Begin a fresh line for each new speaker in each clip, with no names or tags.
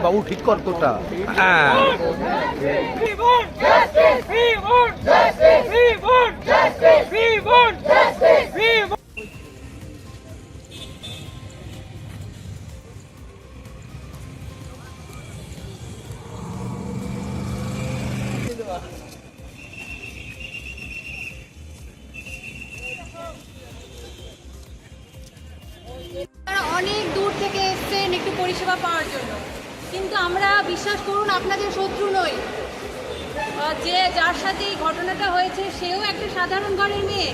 বাবু ঠিক কর তোটা হ্যাঁ।
পরিষেবা পাওয়ার জন্য। কিন্তু আমরা বিশ্বাস করুন, আপনাদের শত্রু নই। যে যার সাথে এই ঘটনাটা হয়েছে, সেও একটা সাধারণ ঘরের মেয়ে।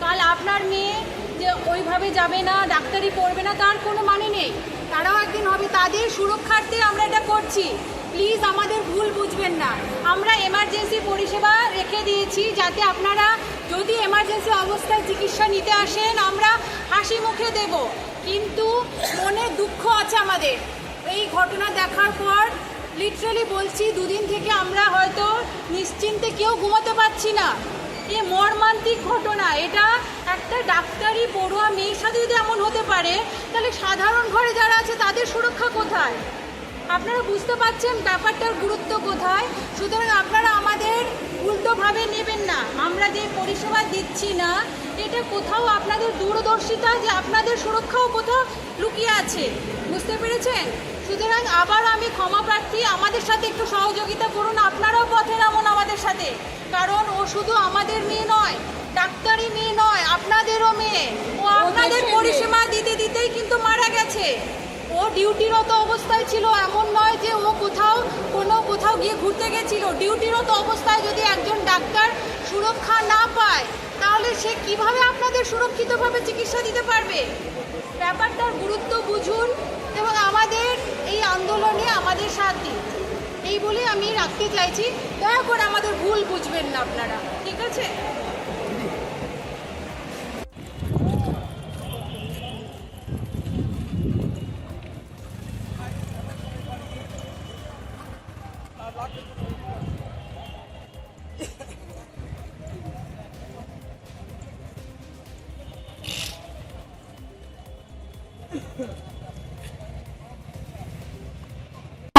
কাল আপনার মেয়ে যে ওইভাবে যাবে না, ডাক্তারি পড়বে না, তার কোনো মানে নেই। তারাও একদিন হবে, তাদের সুরক্ষার্থে আমরা এটা করছি। প্লিজ আমাদের ভুল বুঝবেন না। আমরা এমার্জেন্সি পরিষেবা রেখে দিয়েছি, যাতে আপনারা যদি এমার্জেন্সি অবস্থায় চিকিৎসা নিতে আসেন, আমরা হাসি মুখে দেব। কিন্তু মনে দুঃখ আছে আমাদের। এই ঘটনা দেখার পর লিটারালি বলছি, দুদিন থেকে আমরা হয়তো নিশ্চিন্তে কেউ ঘুমাতে পারছি না। এ মর্মান্তিক ঘটনা। এটা একটা ডাক্তারি পড়ুয়া মেয়ের সাথে যদি এমন হতে পারে, তাহলে সাধারণ ঘরে যারা আছে, তাদের সুরক্ষা কোথায়? আপনারা বুঝতে পারছেন ব্যাপারটার গুরুত্ব কোথায়? সুতরাং আপনারা আমাদের উল্টোভাবে নেবেন না। আমরা যে পরিষেবা দিচ্ছি না এটা কোথাও আপনাদের দূরদর্শিতা যে আপনাদের সুরক্ষাও কোথাও লুকিয়ে আছে। বুঝতে পেরেছেন? সুতরাং আবার আমি ক্ষমা প্রার্থী আমাদের সাথে একটু সহযোগিতা করুন। আপনারাও পথে নামুন আমাদের সাথে। কারণ ও শুধু আমাদের মেয়ে নয় ডাক্তারি মেয়ে নয় আপনাদেরও মেয়ে। ও আপনাদের পরিষেবা দিতে দিতেই কিন্তু মারা গেছে। ও ডিউটিরত অবস্থায় ছিল এমন নয় যে ও কোথাও কোনো কোথাও গিয়ে ঘুরতে গেছিল। ডিউটিরত অবস্থায় যদি একজন ডাক্তার সুরক্ষা না পায় তাহলে সে কীভাবে আপনাদের সুরক্ষিতভাবে চিকিৎসা দিতে পারবে? ব্যাপারটার গুরুত্ব বুঝুন এবং আমাদের এই আন্দোলনে আমাদের সাথ দিন এই বলে আমি রাখতে চাইছি। দয়া করে আমাদের ভুল বুঝবেন না আপনারা। ঠিক আছে?